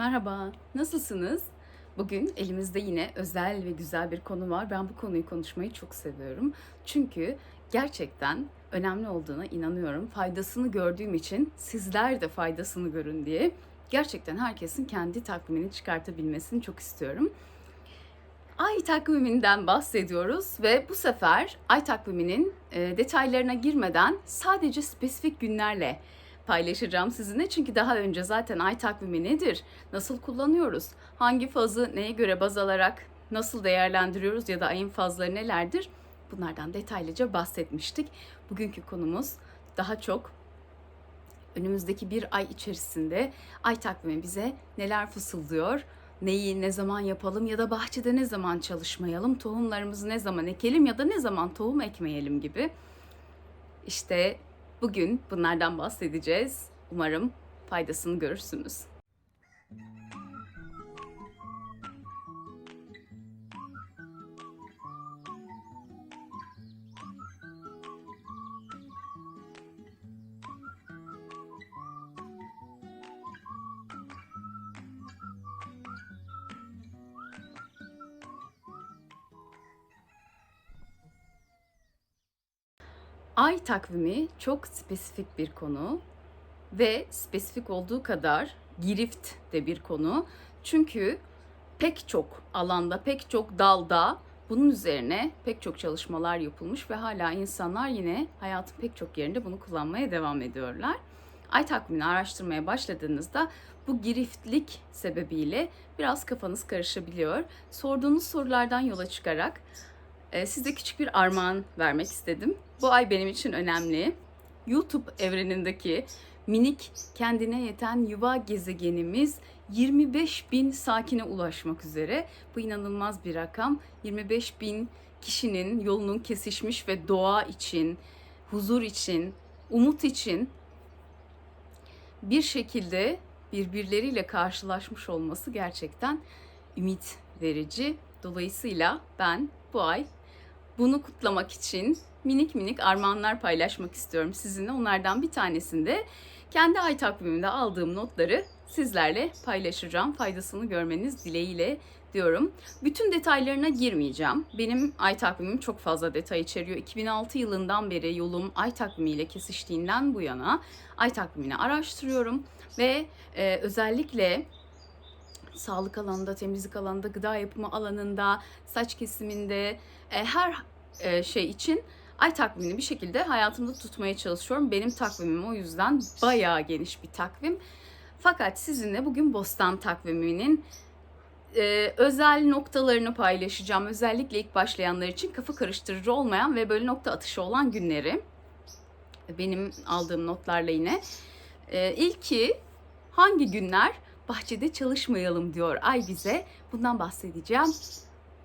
Merhaba, nasılsınız? Bugün elimizde yine özel ve güzel bir konu var. Ben bu konuyu konuşmayı çok seviyorum. Çünkü gerçekten önemli olduğuna inanıyorum. Faydasını gördüğüm için sizler de faydasını görün diye gerçekten herkesin kendi takvimini çıkartabilmesini çok istiyorum. Ay takviminden bahsediyoruz ve bu sefer ay takviminin e, detaylarına girmeden sadece spesifik günlerle paylaşacağım sizinle. Çünkü daha önce zaten ay takvimi nedir? Nasıl kullanıyoruz? Hangi fazı neye göre baz alarak nasıl değerlendiriyoruz ya da ayın fazları nelerdir? Bunlardan detaylıca bahsetmiştik. Bugünkü konumuz daha çok önümüzdeki bir ay içerisinde ay takvimi bize neler fısıldıyor? Neyi ne zaman yapalım ya da bahçede ne zaman çalışmayalım? Tohumlarımızı ne zaman ekelim ya da ne zaman tohum ekmeyelim gibi. İşte bugün bunlardan bahsedeceğiz. Umarım faydasını görürsünüz. Ay takvimi çok spesifik bir konu ve spesifik olduğu kadar girift de bir konu. Çünkü pek çok alanda, pek çok dalda bunun üzerine pek çok çalışmalar yapılmış ve hala insanlar yine hayatın pek çok yerinde bunu kullanmaya devam ediyorlar. Ay takvimini araştırmaya başladığınızda bu giriftlik sebebiyle biraz kafanız karışabiliyor. Sorduğunuz sorulardan yola çıkarak size küçük bir armağan vermek istedim. Bu ay benim için önemli. YouTube evrenindeki minik kendine yeten yuva gezegenimiz 25 bin sakine ulaşmak üzere. Bu inanılmaz bir rakam. 25 bin kişinin yolunun kesişmiş ve doğa için, huzur için, umut için bir şekilde birbirleriyle karşılaşmış olması gerçekten ümit verici. Dolayısıyla ben bu ay bunu kutlamak için minik minik armağanlar paylaşmak istiyorum sizinle. Onlardan bir tanesinde kendi ay takvimimde aldığım notları sizlerle paylaşacağım. Faydasını görmeniz dileğiyle diyorum. Bütün detaylarına girmeyeceğim. Benim ay takvimim çok fazla detay içeriyor. 2006 yılından beri yolum ay takvimiyle kesiştiğinden bu yana ay takvimini araştırıyorum ve e, özellikle sağlık alanında, temizlik alanında, gıda yapımı alanında, saç kesiminde e, her e, şey için ay takvimini bir şekilde hayatımda tutmaya çalışıyorum. Benim takvimim o yüzden bayağı geniş bir takvim. Fakat sizinle bugün Bostan takviminin e, özel noktalarını paylaşacağım. Özellikle ilk başlayanlar için kafa karıştırıcı olmayan ve böyle nokta atışı olan günleri. Benim aldığım notlarla yine. E, ilki hangi günler bahçede çalışmayalım diyor ay bize. Bundan bahsedeceğim.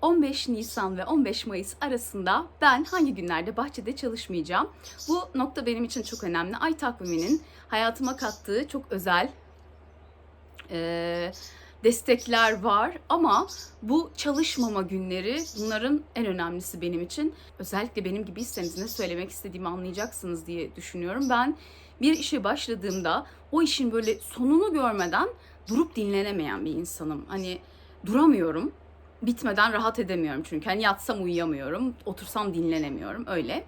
15 Nisan ve 15 Mayıs arasında ben hangi günlerde bahçede çalışmayacağım? Bu nokta benim için çok önemli. Ay takviminin hayatıma kattığı çok özel e, destekler var ama bu çalışmama günleri bunların en önemlisi benim için. Özellikle benim gibiyseniz ne söylemek istediğimi anlayacaksınız diye düşünüyorum. Ben bir işe başladığımda o işin böyle sonunu görmeden durup dinlenemeyen bir insanım. Hani duramıyorum bitmeden rahat edemiyorum çünkü. Hani yatsam uyuyamıyorum, otursam dinlenemiyorum öyle.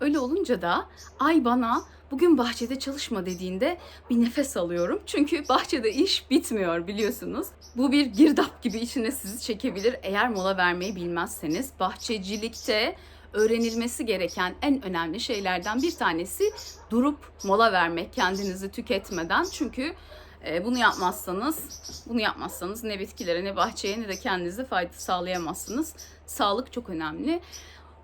Öyle olunca da ay bana bugün bahçede çalışma dediğinde bir nefes alıyorum. Çünkü bahçede iş bitmiyor biliyorsunuz. Bu bir girdap gibi içine sizi çekebilir eğer mola vermeyi bilmezseniz. Bahçecilikte öğrenilmesi gereken en önemli şeylerden bir tanesi durup mola vermek kendinizi tüketmeden. Çünkü bunu yapmazsanız, bunu yapmazsanız ne bitkilere ne bahçeye ne de kendinize fayda sağlayamazsınız. Sağlık çok önemli.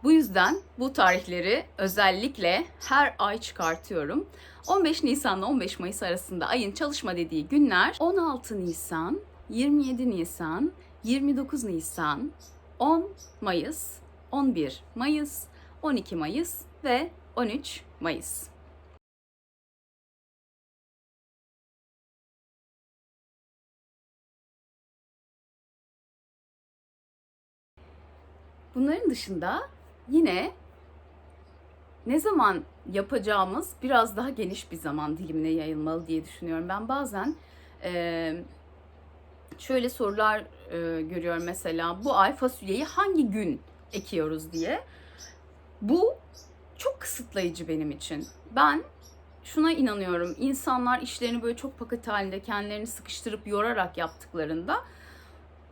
Bu yüzden bu tarihleri özellikle her ay çıkartıyorum. 15 Nisan ile 15 Mayıs arasında ayın çalışma dediği günler 16 Nisan, 27 Nisan, 29 Nisan, 10 Mayıs, 11 Mayıs, 12 Mayıs ve 13 Mayıs. Bunların dışında yine ne zaman yapacağımız biraz daha geniş bir zaman dilimine yayılmalı diye düşünüyorum. Ben bazen Ee, şöyle sorular e, görüyorum mesela bu ay fasulyeyi hangi gün ekiyoruz diye. Bu çok kısıtlayıcı benim için. Ben şuna inanıyorum. İnsanlar işlerini böyle çok paket halinde kendilerini sıkıştırıp yorarak yaptıklarında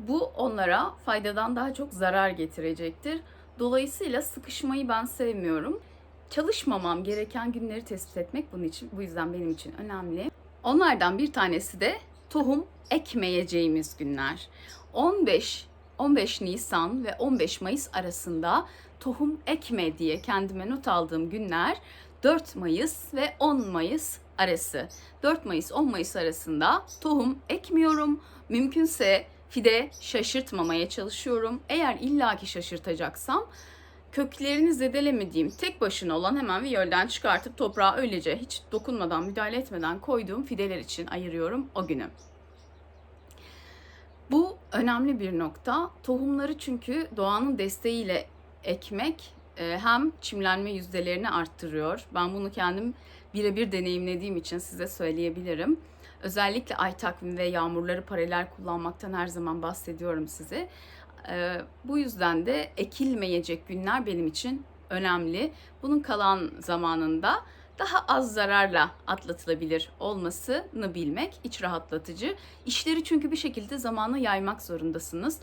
bu onlara faydadan daha çok zarar getirecektir. Dolayısıyla sıkışmayı ben sevmiyorum. Çalışmamam gereken günleri tespit etmek bunun için bu yüzden benim için önemli. Onlardan bir tanesi de tohum ekmeyeceğimiz günler. 15 15 Nisan ve 15 Mayıs arasında tohum ekme diye kendime not aldığım günler 4 Mayıs ve 10 Mayıs arası. 4 Mayıs 10 Mayıs arasında tohum ekmiyorum. Mümkünse fide şaşırtmamaya çalışıyorum. Eğer illaki şaşırtacaksam köklerini zedelemediğim tek başına olan hemen viyolden çıkartıp toprağa öylece hiç dokunmadan müdahale etmeden koyduğum fideler için ayırıyorum o günü. Bu önemli bir nokta. Tohumları çünkü doğanın desteğiyle ekmek e, hem çimlenme yüzdelerini arttırıyor. Ben bunu kendim birebir deneyimlediğim için size söyleyebilirim. Özellikle ay takvimi ve yağmurları paralel kullanmaktan her zaman bahsediyorum size. E, bu yüzden de ekilmeyecek günler benim için önemli. Bunun kalan zamanında daha az zararla atlatılabilir olmasını bilmek iç rahatlatıcı. İşleri çünkü bir şekilde zamana yaymak zorundasınız.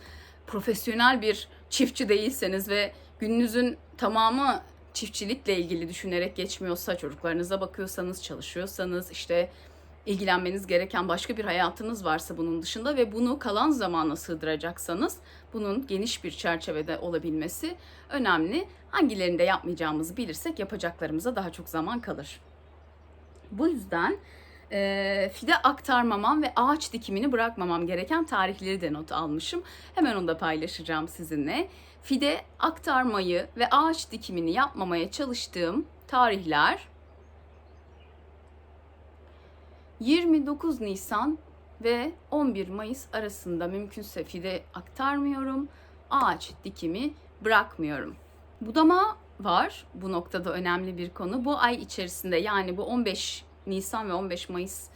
Profesyonel bir çiftçi değilseniz ve gününüzün tamamı çiftçilikle ilgili düşünerek geçmiyorsa, çocuklarınıza bakıyorsanız, çalışıyorsanız, işte ilgilenmeniz gereken başka bir hayatınız varsa bunun dışında ve bunu kalan zamana sığdıracaksanız bunun geniş bir çerçevede olabilmesi önemli. Hangilerinde yapmayacağımızı bilirsek yapacaklarımıza daha çok zaman kalır. Bu yüzden e, fide aktarmamam ve ağaç dikimini bırakmamam gereken tarihleri de not almışım. Hemen onu da paylaşacağım sizinle. Fide aktarmayı ve ağaç dikimini yapmamaya çalıştığım tarihler 29 Nisan ve 11 Mayıs arasında mümkünse fide aktarmıyorum. Ağaç dikimi bırakmıyorum. Budama var. Bu noktada önemli bir konu. Bu ay içerisinde yani bu 15 Nisan ve 15 Mayıs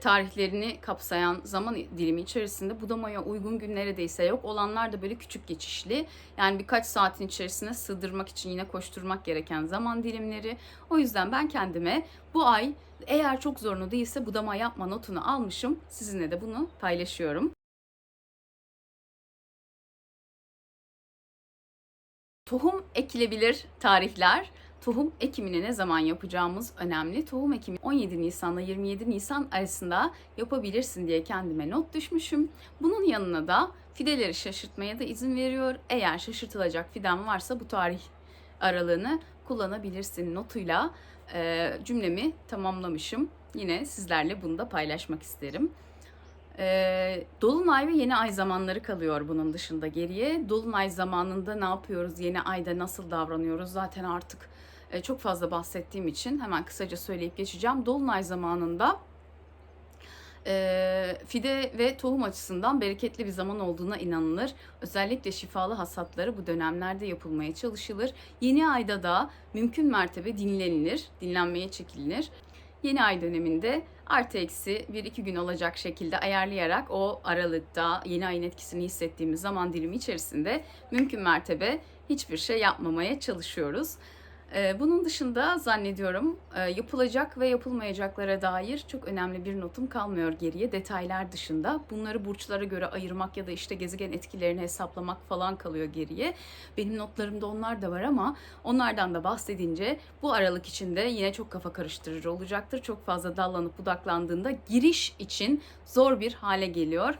tarihlerini kapsayan zaman dilimi içerisinde budamaya uygun gün neredeyse yok. Olanlar da böyle küçük geçişli. Yani birkaç saatin içerisine sığdırmak için yine koşturmak gereken zaman dilimleri. O yüzden ben kendime bu ay eğer çok zorunlu değilse budama yapma notunu almışım. Sizinle de bunu paylaşıyorum. Tohum ekilebilir tarihler. Tohum ekimini ne zaman yapacağımız önemli. Tohum ekimi 17 Nisan'la 27 Nisan arasında yapabilirsin diye kendime not düşmüşüm. Bunun yanına da fideleri şaşırtmaya da izin veriyor. Eğer şaşırtılacak fiden varsa bu tarih aralığını kullanabilirsin notuyla e, cümlemi tamamlamışım. Yine sizlerle bunu da paylaşmak isterim. E, Dolunay ve yeni ay zamanları kalıyor bunun dışında geriye. Dolunay zamanında ne yapıyoruz? Yeni ayda nasıl davranıyoruz? Zaten artık çok fazla bahsettiğim için hemen kısaca söyleyip geçeceğim. Dolunay zamanında e, fide ve tohum açısından bereketli bir zaman olduğuna inanılır. Özellikle şifalı hasatları bu dönemlerde yapılmaya çalışılır. Yeni ayda da mümkün mertebe dinlenilir, dinlenmeye çekilir. Yeni ay döneminde artı eksi bir iki gün olacak şekilde ayarlayarak o aralıkta yeni ayın etkisini hissettiğimiz zaman dilimi içerisinde mümkün mertebe hiçbir şey yapmamaya çalışıyoruz. Ee, bunun dışında zannediyorum e, yapılacak ve yapılmayacaklara dair çok önemli bir notum kalmıyor geriye detaylar dışında. Bunları burçlara göre ayırmak ya da işte gezegen etkilerini hesaplamak falan kalıyor geriye. Benim notlarımda onlar da var ama onlardan da bahsedince bu aralık içinde yine çok kafa karıştırıcı olacaktır. Çok fazla dallanıp budaklandığında giriş için zor bir hale geliyor.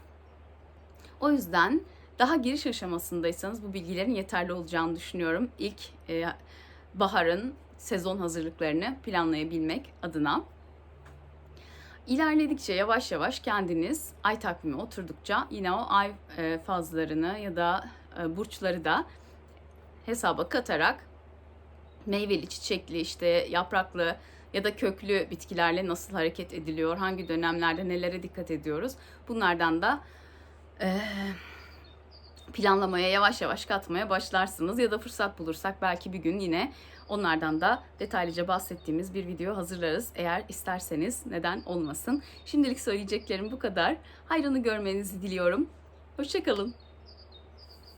O yüzden daha giriş aşamasındaysanız bu bilgilerin yeterli olacağını düşünüyorum. İlk e, baharın sezon hazırlıklarını planlayabilmek adına. İlerledikçe yavaş yavaş kendiniz ay takvimi oturdukça yine o ay e, fazlarını ya da e, burçları da hesaba katarak meyveli, çiçekli, işte yapraklı ya da köklü bitkilerle nasıl hareket ediliyor, hangi dönemlerde nelere dikkat ediyoruz. Bunlardan da e, planlamaya yavaş yavaş katmaya başlarsınız ya da fırsat bulursak belki bir gün yine onlardan da detaylıca bahsettiğimiz bir video hazırlarız. Eğer isterseniz neden olmasın. Şimdilik söyleyeceklerim bu kadar. Hayrını görmenizi diliyorum. Hoşçakalın.